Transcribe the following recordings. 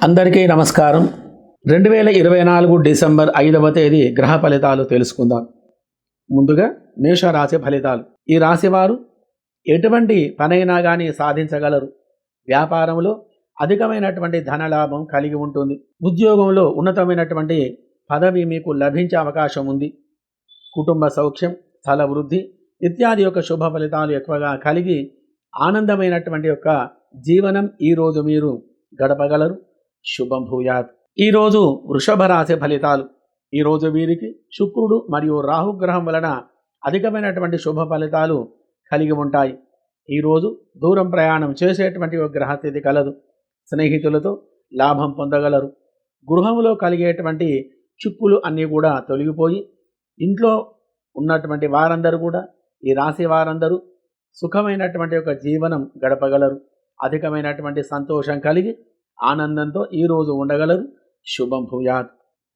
అందరికీ నమస్కారం. రెండు వేల ఇరవై నాలుగు డిసెంబర్ ఐదవ తేదీ గ్రహ ఫలితాలు తెలుసుకుందాం. ముందుగా మేష రాశి ఫలితాలు. ఈ రాశివారు ఎటువంటి పనైనా కానీ సాధించగలరు. వ్యాపారంలో అధికమైనటువంటి ధనలాభం కలిగి ఉంటుంది. ఉద్యోగంలో ఉన్నతమైనటువంటి పదవి మీకు లభించే అవకాశం ఉంది. కుటుంబ సౌఖ్యం స్థల వృద్ధి ఇత్యాది యొక్క శుభ ఫలితాలు ఎక్కువగా కలిగి ఆనందమైనటువంటి యొక్క జీవనం ఈరోజు మీరు గడపగలరు. శుభం భూయాత్. ఈరోజు వృషభ రాశి ఫలితాలు. ఈరోజు వీరికి శుక్రుడు మరియు రాహుగ్రహం వలన అధికమైనటువంటి శుభ ఫలితాలు కలిగి ఉంటాయి. ఈరోజు దూరం ప్రయాణం చేసేటువంటి ఒక గ్రహస్థితి కలదు. స్నేహితులతో లాభం పొందగలరు. గృహంలో కలిగేటువంటి చిక్కులు అన్నీ కూడా తొలగిపోయి ఇంట్లో ఉన్నటువంటి వారందరూ కూడా ఈ రాశి వారందరూ సుఖమైనటువంటి ఒక జీవనం గడపగలరు. అధికమైనటువంటి సంతోషం కలిగి ఆనందంతో ఈరోజు ఉండగలరు. శుభం భూయాత్.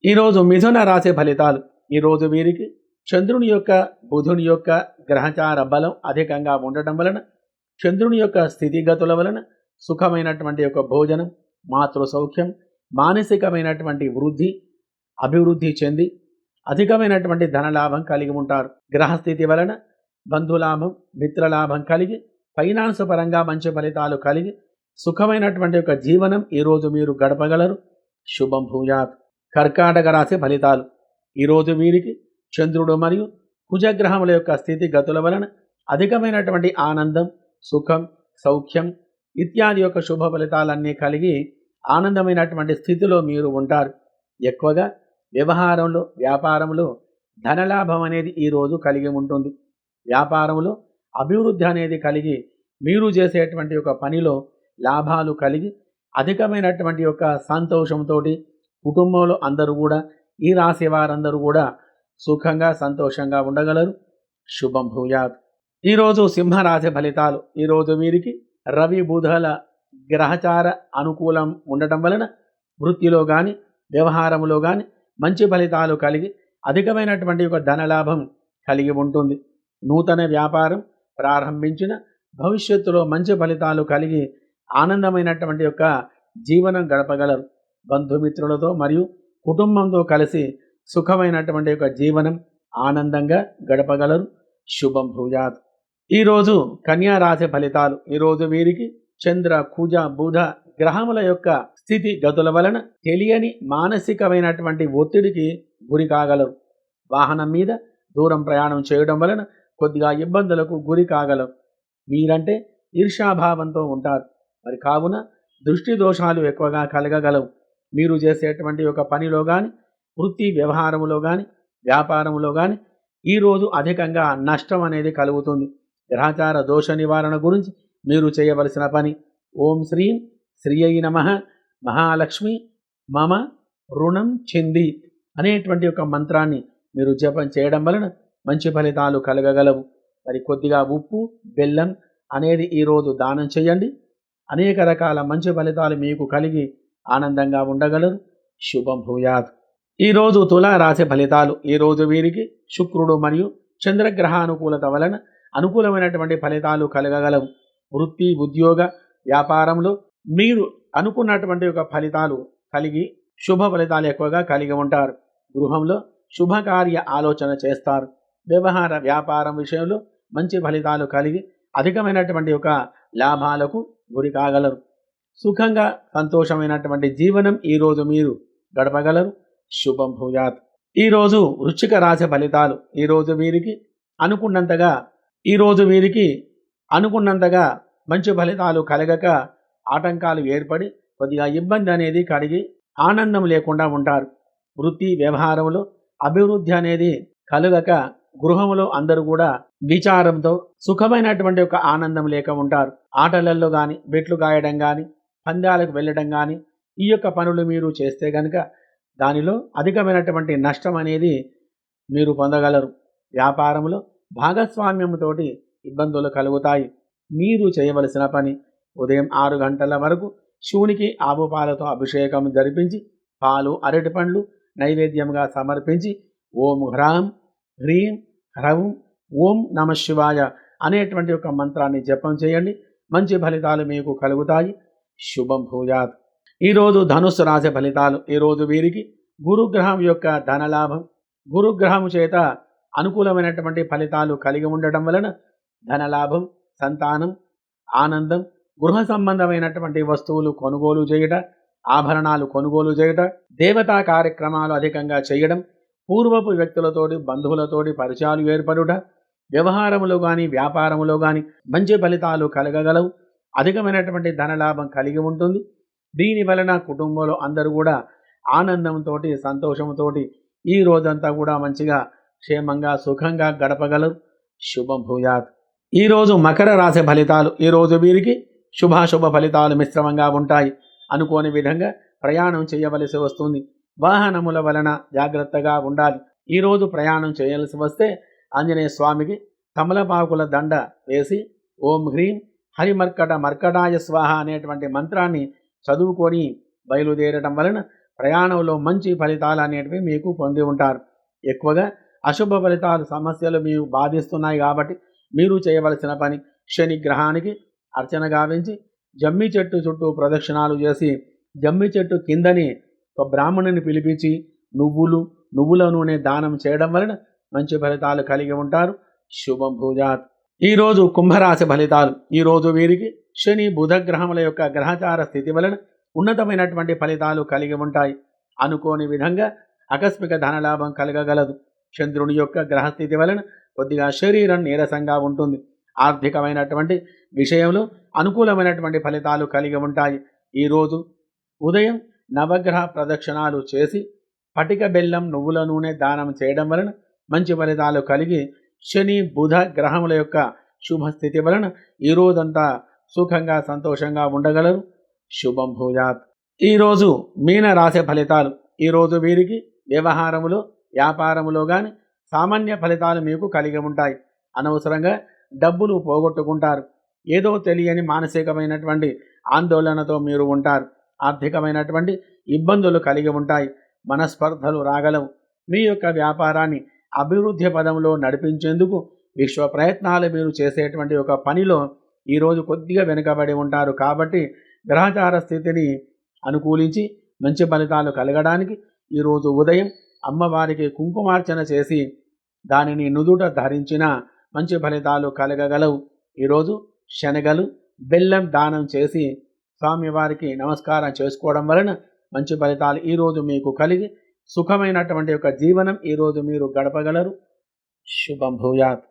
ఈరోజు మిథున రాశి ఫలితాలు. ఈరోజు వీరికి చంద్రుని యొక్క బుధుని యొక్క గ్రహచార బలం అధికంగా ఉండటం వలన చంద్రుని యొక్క స్థితిగతుల వలన సుఖమైనటువంటి యొక్క భోజనం మాతృ సౌఖ్యం మానసికమైనటువంటి వృద్ధి అభివృద్ధి చెంది అధికమైనటువంటి ధనలాభం కలిగి ఉంటారు. గ్రహస్థితి వలన బంధులాభం మిత్రలాభం కలిగి ఫైనాన్స్ పరంగా మంచి ఫలితాలు కలిగి సుఖమైనటువంటి యొక్క జీవనం ఈరోజు మీరు గడపగలరు. శుభం భూయాత్. కర్కాటక రాశి ఫలితాలు. ఈరోజు వీరికి చంద్రుడు మరియు కుజగ్రహముల యొక్క స్థితి గతుల వలన అధికమైనటువంటి ఆనందం సుఖం సౌఖ్యం ఇత్యాది యొక్క శుభ ఫలితాలన్నీ కలిగి ఆనందమైనటువంటి స్థితిలో మీరు ఉంటారు. ఎక్కువగా వ్యవహారంలో వ్యాపారంలో ధనలాభం అనేది ఈరోజు కలిగి ఉంటుంది. వ్యాపారంలో అభివృద్ధి అనేది కలిగి మీరు చేసేటువంటి ఒక పనిలో లాభాలు కలిగి అధికమైనటువంటి యొక్క సంతోషంతో కుటుంబంలో అందరూ కూడా ఈ రాశి వారందరూ కూడా సుఖంగా సంతోషంగా ఉండగలరు. శుభం భూయాత్. ఈరోజు సింహరాశి ఫలితాలు. ఈరోజు వీరికి రవి బుధల గ్రహచార అనుకూలం ఉండటం వలన వృత్తిలో కానీ వ్యవహారంలో కానీ మంచి ఫలితాలు కలిగి అధికమైనటువంటి ఒక ధనలాభం కలిగి ఉంటుంది. నూతన వ్యాపారం ప్రారంభించిన భవిష్యత్తులో మంచి ఫలితాలు కలిగి ఆనందమైనటువంటి యొక్క జీవనం గడపగలరు. బంధుమిత్రులతో మరియు కుటుంబంతో కలిసి సుఖమైనటువంటి యొక్క జీవనం ఆనందంగా గడపగలరు. శుభం భూజాత్ ఈరోజు కన్యా రాశి ఫలితాలు. ఈరోజు వీరికి చంద్ర కుజ బుధ గ్రహముల యొక్క స్థితి గతుల వలన తెలియని మానసికమైనటువంటి ఒత్తిడికి గురి కాగలరు. వాహనం మీద దూరం ప్రయాణం చేయడం వలన కొద్దిగా ఇబ్బందులకు గురి కాగలరు. మీరంటే ఈర్షాభావంతో ఉంటారు. మరి కావున దృష్టి దోషాలు ఎక్కువగా కలగగలవు. మీరు చేసేటువంటి ఒక పనిలో కానీ వృత్తి వ్యవహారములో కానీ వ్యాపారములో కానీ ఈరోజు అధికంగా నష్టం అనేది కలుగుతుంది. గ్రహచార దోష నివారణ గురించి మీరు చేయవలసిన పని ఓం శ్రీం శ్రీ అయి నమ మహాలక్ష్మి మమ రుణం చెంది అనేటువంటి ఒక మంత్రాన్ని మీరు జపం చేయడం వలన మంచి ఫలితాలు కలగగలవు. మరి కొద్దిగా ఉప్పు బెల్లం అనేది ఈరోజు దానం చేయండి. అనేక రకాల మంచి ఫలితాలు మీకు కలిగి ఆనందంగా ఉండగలరు. శుభం భూయాత్. ఈరోజు తులారాశి ఫలితాలు ఈరోజు వీరికి శుక్రుడు మరియు చంద్రగ్రహానుకూలత వలన అనుకూలమైనటువంటి ఫలితాలు కలగగలవు. వృత్తి ఉద్యోగ వ్యాపారంలో మీరు అనుకున్నటువంటి ఒక ఫలితాలు కలిగి శుభ ఫలితాలు ఎక్కువగా కలిగి ఉంటారు. గృహంలో శుభకార్య ఆలోచన చేస్తారు. వ్యవహార వ్యాపారం విషయంలో మంచి ఫలితాలు కలిగి అధికమైనటువంటి ఒక లాభాలకు గురి కాగలరు? సుఖంగా సంతోషమైనటువంటి జీవనం ఈరోజు మీరు గడపగలరు. శుభం భూయాత్. ఈరోజు వృశ్చిక రాశి ఫలితాలు. ఈరోజు వీరికి అనుకున్నంతగా ఈరోజు వీరికి అనుకున్నంతగా మంచి ఫలితాలు కలగక ఆటంకాలు ఏర్పడి కొద్దిగా ఇబ్బంది అనేది కడిగి ఆనందం లేకుండా ఉంటారు. వృత్తి వ్యవహారంలో అభివృద్ధి అనేది కలగక గృహంలో అందరూ కూడా విచారంతో సుఖమైనటువంటి ఒక ఆనందం లేక ఉంటారు. ఆటలలో కానీ బెట్లు గాయడం కానీ పందాలకు వెళ్ళడం కానీ ఈ యొక్క పనులు మీరు చేస్తే కనుక దానిలో అధికమైనటువంటి నష్టం అనేది మీరు పొందగలరు. వ్యాపారంలో భాగస్వామ్యంతోటి ఇబ్బందులు కలుగుతాయి. మీరు చేయవలసిన పని ఉదయం ఆరు గంటల వరకు శివునికి ఆవు పాలతో అభిషేకం జరిపించి పాలు అరటి పండ్లు నైవేద్యంగా సమర్పించి ఓం హ్రాం హ్రీం హ్రౌం ఓం నమ శివాయ అనేటువంటి ఒక మంత్రాన్ని జపం చేయండి. మంచి ఫలితాలు మీకు కలుగుతాయి. శుభం భూయాత్. ఈరోజు ధనుస్సు రాశి ఫలితాలు ఈరోజు వీరికి గురుగ్రహం యొక్క ధనలాభం గురుగ్రహం చేత అనుకూలమైనటువంటి ఫలితాలు కలిగి ఉండటం వలన ధనలాభం సంతానం ఆనందం గృహ సంబంధమైనటువంటి వస్తువులు కొనుగోలు చేయట ఆభరణాలు కొనుగోలు చేయట దేవతా కార్యక్రమాలు అధికంగా చేయడం పూర్వపు వ్యక్తులతోటి బంధువులతోటి పరిచయాలు ఏర్పడుట వ్యవహారములో కానీ వ్యాపారములో కానీ మంచి ఫలితాలు కలగగలవు. అధికమైనటువంటి ధనలాభం కలిగి ఉంటుంది. దీని వలన కుటుంబంలో అందరూ కూడా ఆనందంతో సంతోషంతో ఈ రోజంతా కూడా మంచిగా క్షేమంగా సుఖంగా గడపగలరు. శుభం భూయాత్ ఈరోజు మకర రాశి ఫలితాలు ఈరోజు వీరికి శుభాశుభ ఫలితాలు మిశ్రమంగా ఉంటాయి అనుకోని విధంగా ప్రయాణం చేయవలసి వస్తుంది. వాహనముల వలన జాగ్రత్తగా ఉండాలి. ఈరోజు ప్రయాణం చేయాల్సి వస్తే ఆంజనేయ స్వామికి తమలపాకుల దండ వేసి ఓం హ్రీం హరిమర్కట మర్కటాయ స్వాహ అనేటువంటి మంత్రాన్ని చదువుకొని బయలుదేరడం వలన ప్రయాణంలో మంచి ఫలితాలు అనేటివి మీకు పొంది ఉంటారు. ఎక్కువగా అశుభ ఫలితాలు సమస్యలు మీకు బాధిస్తున్నాయి కాబట్టి మీరు చేయవలసిన పని శని గ్రహానికి అర్చన గావించి జమ్మి చెట్టు చుట్టూ ప్రదక్షిణాలు చేసి జమ్మి చెట్టు కిందని ఒక బ్రాహ్మణుని పిలిపించి నువ్వులు నువ్వుల నూనె దానం చేయడం వలన మంచి ఫలితాలు కలిగి ఉంటారు. శుభం భూజాత్. ఈరోజు కుంభరాశి ఫలితాలు. ఈరోజు వీరికి శని బుధ గ్రహముల యొక్క గ్రహచార స్థితి వలన ఉన్నతమైనటువంటి ఫలితాలు కలిగి ఉంటాయి. అనుకోని విధంగా ఆకస్మిక ధనలాభం కలగగలదు. చంద్రుని యొక్క గ్రహస్థితి వలన కొద్దిగా శరీరం నీరసంగా ఉంటుంది. ఆర్థికమైనటువంటి విషయంలో అనుకూలమైనటువంటి ఫలితాలు కలిగి ఉంటాయి. ఈరోజు ఉదయం నవగ్రహ ప్రదక్షిణాలు చేసి పటిక బెల్లం నువ్వుల నూనె దానం చేయడం వలన మంచి ఫలితాలు కలిగి శని బుధ గ్రహముల యొక్క శుభస్థితి వలన ఈ రోజంతా సుఖంగా సంతోషంగా ఉండగలరు. శుభం భూయాత్. ఈరోజు మీన రాశి ఫలితాలు. ఈరోజు వీరికి వ్యవహారములో వ్యాపారములో కానీ సామాన్య ఫలితాలు మీకు కలిగి ఉంటాయి. అనవసరంగా డబ్బులు పోగొట్టుకుంటారు. ఏదో తెలియని మానసికమైనటువంటి ఆందోళనతో మీరు ఉంటారు. ఆర్థికమైనటువంటి ఇబ్బందులు కలిగి ఉంటాయి. మనస్పర్ధలు రాగలవు. మీ యొక్క వ్యాపారాన్ని అభివృద్ధి పదంలో నడిపించేందుకు విశ్వ ప్రయత్నాలు మీరు చేసేటువంటి ఒక పనిలో ఈరోజు కొద్దిగా వెనుకబడి ఉంటారు. కాబట్టి గ్రహచార స్థితిని అనుకూలించి మంచి ఫలితాలు కలగడానికి ఈరోజు ఉదయం అమ్మవారికి కుంకుమార్చన చేసి దానిని నుదుట ధరించిన మంచి ఫలితాలు కలగగలవు. ఈరోజు శనగలు బెల్లం దానం చేసి స్వామివారికి నమస్కారం చేసుకోవడం వలన మంచి ఫలితాలు ఈరోజు మీకు కలిగి సుఖమైనటువంటి ఒక జీవనం ఈరోజు మీరు గడపగలరు. శుభం భూయాత్.